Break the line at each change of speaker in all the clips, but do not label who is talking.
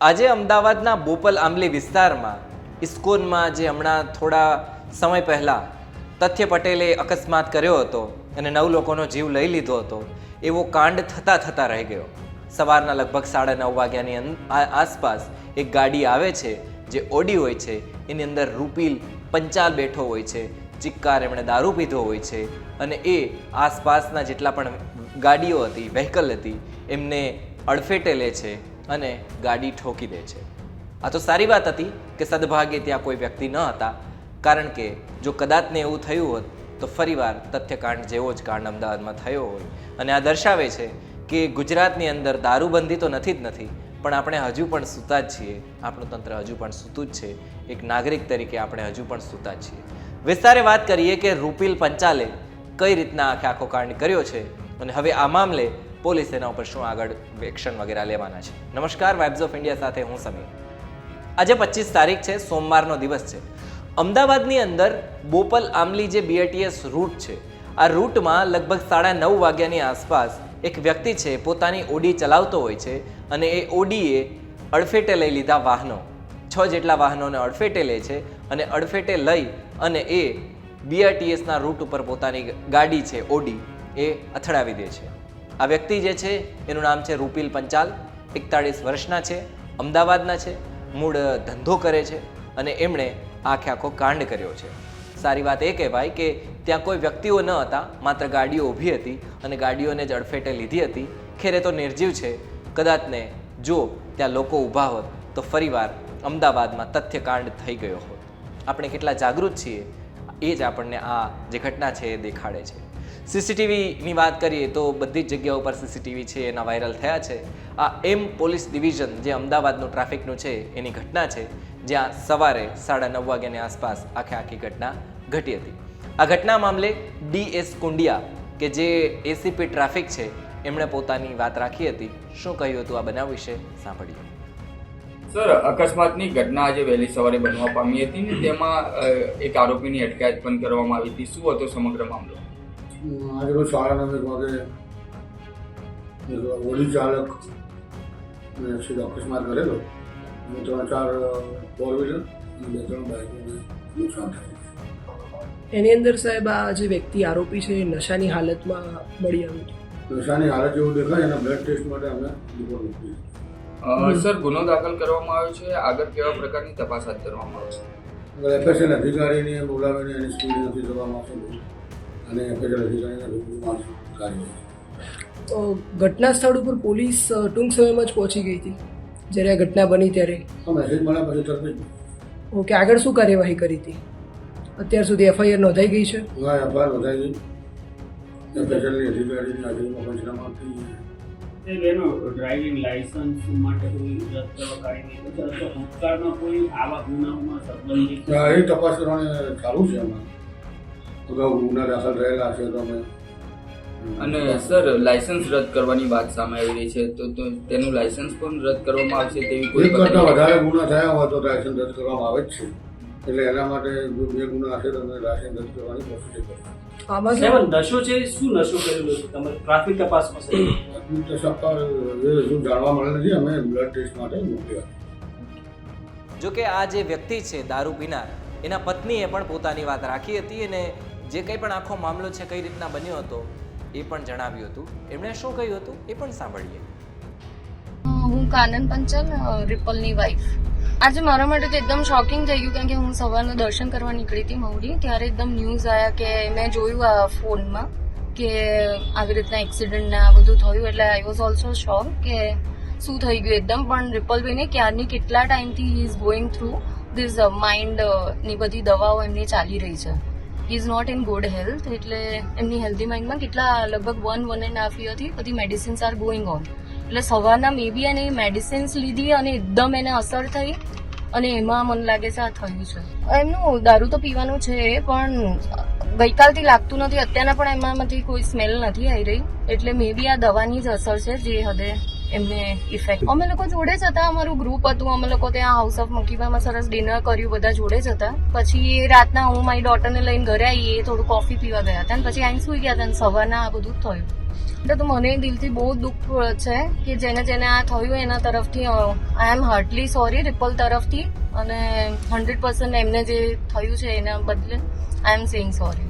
આજે અમદાવાદના બોપલ આંબલી વિસ્તારમાં, ઇસ્કોનમાં જે હમણાં થોડા સમય પહેલાં તથ્ય પટેલે અકસ્માત કર્યો હતો અને નવ લોકોનો જીવ લઈ લીધો હતો, એવો કાંડ થતાં થતાં રહી ગયો. સવારના લગભગ સાડા નવ વાગ્યાની આસપાસ એક ગાડી આવે છે, જે ઓડી હોય છે, એની અંદર રૂપીલ પંચાલ બેઠો હોય છે, ચિક્કાર એમણે દારૂ પીધો હોય છે અને એ આસપાસના જેટલા પણ ગાડીઓ હતી વ્હીકલ હતી, એમને અડફેટે લે છે અને ગાડી ઠોકી દે છે. આ તો સારી વાત હતી કે સદભાગ્યે ત્યાં કોઈ વ્યક્તિ ન હતા, કારણ કે જો કદાચને એવું થયું હોત, તો ફરીવાર તથ્યકાંડ જેવો જ કાંડ અમદાવાદમાં થયો હોય. અને આ દર્શાવે છે કે ગુજરાતની અંદર દારૂબંધી તો નથી જ નથી, પણ આપણે હજુ પણ સૂતા જ છીએ. આપણું તંત્ર હજુ પણ સૂતું જ છે. એક નાગરિક તરીકે આપણે હજુ પણ સૂતા જ છીએ. વિસ્તારે વાત કરીએ કે રૂપિલ પંચાલે કઈ રીતના આખે આખો કાંડ કર્યો છે? અને હવે આ મામલે પોલીસ એના ઉપર શું આગળ એક્શન વગેરે લેવાના છે. નમસ્કાર વાઇબ્સ ઓફ ઇન્ડિયા સાથે હું સમીર. આજે પચીસ તારીખ છે, સોમવારનો દિવસ છે. અમદાવાદની અંદર બોપલ આમલી જે બીઆરટીએસ રૂટ છે, આ રૂટમાં લગભગ સાડા નવ વાગ્યાની આસપાસ એક વ્યક્તિ છે, પોતાની ઓડી ચલાવતો હોય છે અને એ ઓડીએ અડફેટે લઈ લીધા વાહનો. છ જેટલા વાહનોને અડફેટે લે છે અને અડફેટે લઈ અને એ બીઆરટીએસના રૂટ ઉપર પોતાની ગાડી છે ઓડી એ અથડાવી દે છે. આ વ્યક્તિ જે છે, એનું નામ છે રૂપિલ પંચાલ, એકતાળીસ વર્ષના છે, અમદાવાદના છે, મૂળ ધંધો કરે છે અને એમણે આખે આખો કાંડ કર્યો છે. સારી વાત એ કહેવાય કે ત્યાં કોઈ વ્યક્તિઓ ન હતા, માત્ર ગાડીઓ ઊભી હતી અને ગાડીઓને જ અડફેટે લીધી હતી. ખેરે તો નિર્જીવ છે કદાચને જો ત્યાં લોકો ઊભા હોત, તો ફરીવાર અમદાવાદમાં તથ્યકાંડ થઈ ગયો હોત. આપણે કેટલા જાગૃત છીએ, એ જ આપણને આ જે ઘટના છે એ દેખાડે છે. સીસીટીવીની વાત કરીએ તો બધી જ જગ્યાઓ પર સીસીટીવી છે, એના વાયરલ થયા છે. આ એમ પોલીસ ડિવિઝન જે અમદાવાદનું ટ્રાફિકનું છે, એની ઘટના છે, જ્યાં સવારે સાડા નવ વાગ્યાની આસપાસ આખે આખી ઘટના ઘટી હતી. આ ઘટના મામલે ડીએસ કુંડિયા, કે જે એસીપી ટ્રાફિક છે, એમણે પોતાની વાત રાખી હતી. શું કહ્યું હતું આ બનાવ વિશે? સાંભળ્યું
સર, અકસ્માતની ઘટના આજે વહેલી સવારે બનવા પામી હતી ને તેમાં એક આરોપીની અટકાયત પણ કરવામાં આવી હતી. શું હતો સમગ્ર મામલો?
આજે રોજ સાડા નવ એક વાગે ઓડી ચાલક મેં સીધો અકસ્માત કરેલો. અને ત્રણ ચાર ફોર વ્હીલર અને બે ત્રણ બાઇકોને નુકસાન થયું.
એની અંદર સાહેબ આ જે વ્યક્તિ આરોપી છે એ નશાની હાલતમાં મળી આવ્યું
નશાની હાલત જેવું દેખાય એના બ્લડ ટેસ્ટ માટે અમે રિપોર્ટ મોકલી
સર ગુનો દાખલ કરવામાં આવ્યો છે. આગળ કેવા પ્રકારની તપાસ હાથ ધરવામાં આવશે
એફએસએલ અધિકારીને બોલાવીને એની સ્પીડ નથી કરવામાં આવશે અને ફેડરલ
તો ઘટના સ્થળ ઉપર પોલીસ ટૂંક સમયમાં જ પહોંચી ગઈ હતી જ્યારે આ ઘટના બની ત્યારે?
તો મેસેજ મળ્યા પછી તરત
ઓકે આગળ શું કાર્યવાહી કરી હતી? અત્યાર સુધી એફઆઈઆર નોંધાઈ ગઈ છે?
હા એફઆઈઆર નોંધાઈ ગઈ. એફએસએલની અધિકારીની હાજરીમાં પંચનામા થઈ ગયા
ડ્રાઇવિંગ લાયસન્સ માટે કોઈ રદ કરવા કાઢી નહીં અથવા ભૂતકાળમાં કોઈ આવા ગુનાઓમાં સંબંધિત?
એ તપાસ કરવાની ચાલુ છે એમાં અગાઉ ગુના દાખલ રહેલા છે તમે
અને સર લાયસન્સ રદ કરવાની વાત સામે આવી રહી છે તો તેનું લાયસન્સ પણ રદ કરવામાં આવશે તેવી કોઈ
કરતા વધારે ગુના થયા હોય તો લાયસન્સ રદ કરવામાં આવે જ છે. એટલે એના માટે જો બે ગુના હશે તો અમે લાયસન્સ રદ કરવાની કોશિશ કરીએ.
આમાં
નશો છે શું નશો કરેલો છે? તમારે ટ્રાફિક તપાસમાં
જાણવા મળે નથી અમે બ્લડ ટેસ્ટ માટે મોકલ્યા.
જો કે આ જે વ્યક્તિ છે દારૂ પીનાર એના પત્નીએ પણ પોતાની વાત રાખી હતી અને જે કંઈ પણ આખો મામલો છે, કઈ રીતના બન્યો હતો, એ પણ જણાવ્યું હતું. એમણે શું કહ્યું હતું, એ પણ સાંભળીએ.
હું કાનન પંચલ રિપલની વાઈફ આજે મારા માટે તો એકદમ શોકિંગ થઈ ગયું, કારણ કે હું સવારના દર્શન કરવા નીકળી હતી મહુડી, ત્યારે એકદમ ન્યૂઝ આવ્યા કે મેં જોયું આ ફોનમાં કે આવી રીતના એક્સિડન્ટ ને આ બધું થયું, એટલે આઈ વોઝ ઓલ્સો શોક કે શું થઈ ગયું એકદમ. પણ રિપલભાઈને ક્યારની કેટલા ટાઈમથી he is going through this માઇન્ડની બધી દવાઓ એમની ચાલી રહી છે. Is not in good health એટલે એમની હેલ્ધી માઇન્ડમાં કેટલા લગભગ વન વન એન્ડ હાફ યરથી બધી મેડિસિન્સ આર ગોઈંગ ઓન એટલે સવારના મે બી એને મેડિસિન્સ લીધી અને એકદમ એને અસર થઈ અને એમાં મને લાગે છે આ થયું છે. એમનું દારૂ તો પીવાનું છે, પણ ગઈકાલથી લાગતું નથી, અત્યારના પણ એમાંથી કોઈ સ્મેલ નથી આવી રહી. એટલે મે બી આ દવાની જ અસર છે જે હદે એમને ઇફેક્ટ અમે લોકો જોડે જ હતા, અમારું ગ્રુપ હતું, અમે લોકો ત્યાં હાઉસ ઓફ મકીબામાં સરસ ડિનર કર્યું, બધા જોડે જ હતા. પછી રાતના હું, મારી ડોટરને લઈને ઘરે આવી એ થોડું કોફી પીવા ગયા હતા અને પછી આઈને સુઈ ગયા હતા અને સવારના આ બધું થયું. એટલે તો મને દિલથી બહુ દુઃખ છે કે જેને જેને આ થયું એના તરફથી આઈ એમ હાર્ટલી સોરી રિપલ તરફથી અને હંડ્રેડ પર્સન્ટ એમને જે થયું છે એના બદલે આઈ એમ સેઇંગ સોરી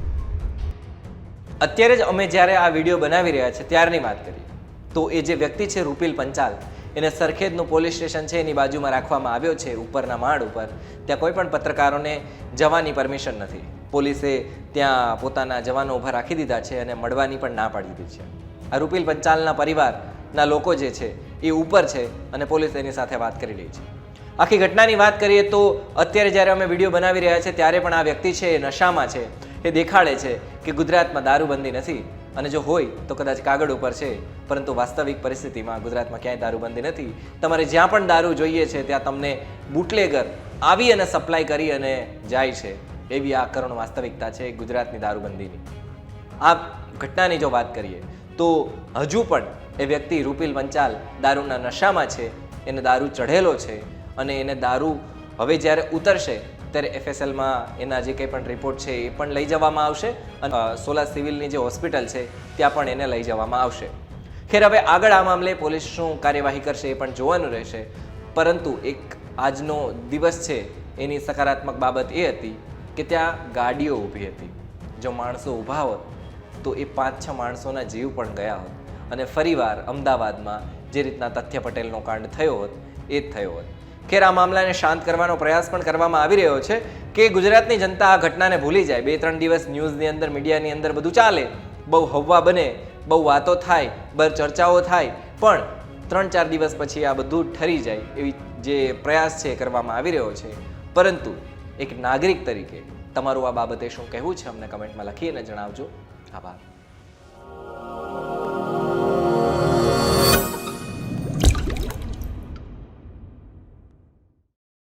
અત્યારે જ અમે જ્યારે આ વીડિયો બનાવી રહ્યા છે ત્યારની વાત કરીએ. તો એ જે વ્યક્તિ છે રૂપિલ પંચાલ, એને સરખેજનું પોલીસ સ્ટેશન છે, એની બાજુમાં રાખવામાં આવ્યો છે, ઉપરના માળ ઉપર, ત્યાં કોઈ પણ પત્રકારોને જવાની પરમિશન નથી. પોલીસે ત્યાં પોતાના જવાનો ઊભા રાખી દીધા છે અને મળવાની પણ ના પાડી દીધી છે. આ રૂપિલ પંચાલના પરિવારના લોકો જે છે, એ ઉપર છે અને પોલીસ એની સાથે વાત કરી રહી છે. આખી ઘટનાની વાત કરીએ તો અત્યારે જ્યારે અમે વીડિયો બનાવી રહ્યા છે ત્યારે પણ આ વ્યક્તિ છે, એ નશામાં છે, એ દેખાડે છે કે ગુજરાતમાં દારૂબંધી નથી. અને જો હોય તો કદાચ કાગળ ઉપર છે, પરંતુ વાસ્તવિક પરિસ્થિતિમાં ગુજરાતમાં ક્યાંય દારૂબંધી નથી. તમારે જ્યાં પણ દારૂ જોઈએ છે, ત્યાં તમને બુટલેગર આવી અને સપ્લાય કરી અને જાય છે. એવી આ કરુણ વાસ્તવિકતા છે ગુજરાતની દારૂબંધીની આ ઘટનાની જો વાત કરીએ, તો હજુ પણ એ વ્યક્તિ રૂપિલ વંચાલ દારૂના નશામાં છે. એને દારૂ ચઢેલો છે અને એને દારૂ હવે જ્યારે ઉતરશે ત્યારે એફએસએલમાં એના જે કંઈ પણ રિપોર્ટ છે એ પણ લઈ જવામાં આવશે અને સોલા સિવિલની જે હોસ્પિટલ છે ત્યાં પણ એને લઈ જવામાં આવશે. ખેર, હવે આગળ આ મામલે પોલીસ શું કાર્યવાહી કરશે એ પણ જોવાનું રહેશે. પરંતુ એક આજનો દિવસ છે, એની સકારાત્મક બાબત એ હતી કે ત્યાં ગાડીઓ ઊભી હતી. જો માણસો ઊભા હોત, તો એ પાંચ છ માણસોના જીવ પણ ગયા હોત. અને ફરીવાર અમદાવાદમાં જે રીતના તથ્ય પટેલનો કાંડ થયો હોત, એ જ થયો હોત. ખેર આ મામલાને શાંત કરવાનો પ્રયાસ પણ કરવામાં આવી રહ્યો છે કે ગુજરાતની જનતા આ ઘટનાને ભૂલી જાય. બે ત્રણ દિવસ ન્યૂઝની અંદર, મીડિયાની અંદર બધું ચાલે. બહુ હવા બને, બહુ વાતો થાય, બર ચર્ચાઓ થાય, પણ ત્રણ ચાર દિવસ પછી આ બધું ઠરી જાય એવી જે પ્રયાસ છે કરવામાં આવી રહ્યો છે. પરંતુ એક નાગરિક તરીકે તમારું આ બાબતે શું કહેવું છે? અમને કમેન્ટમાં લખીને જણાવજો. આભાર.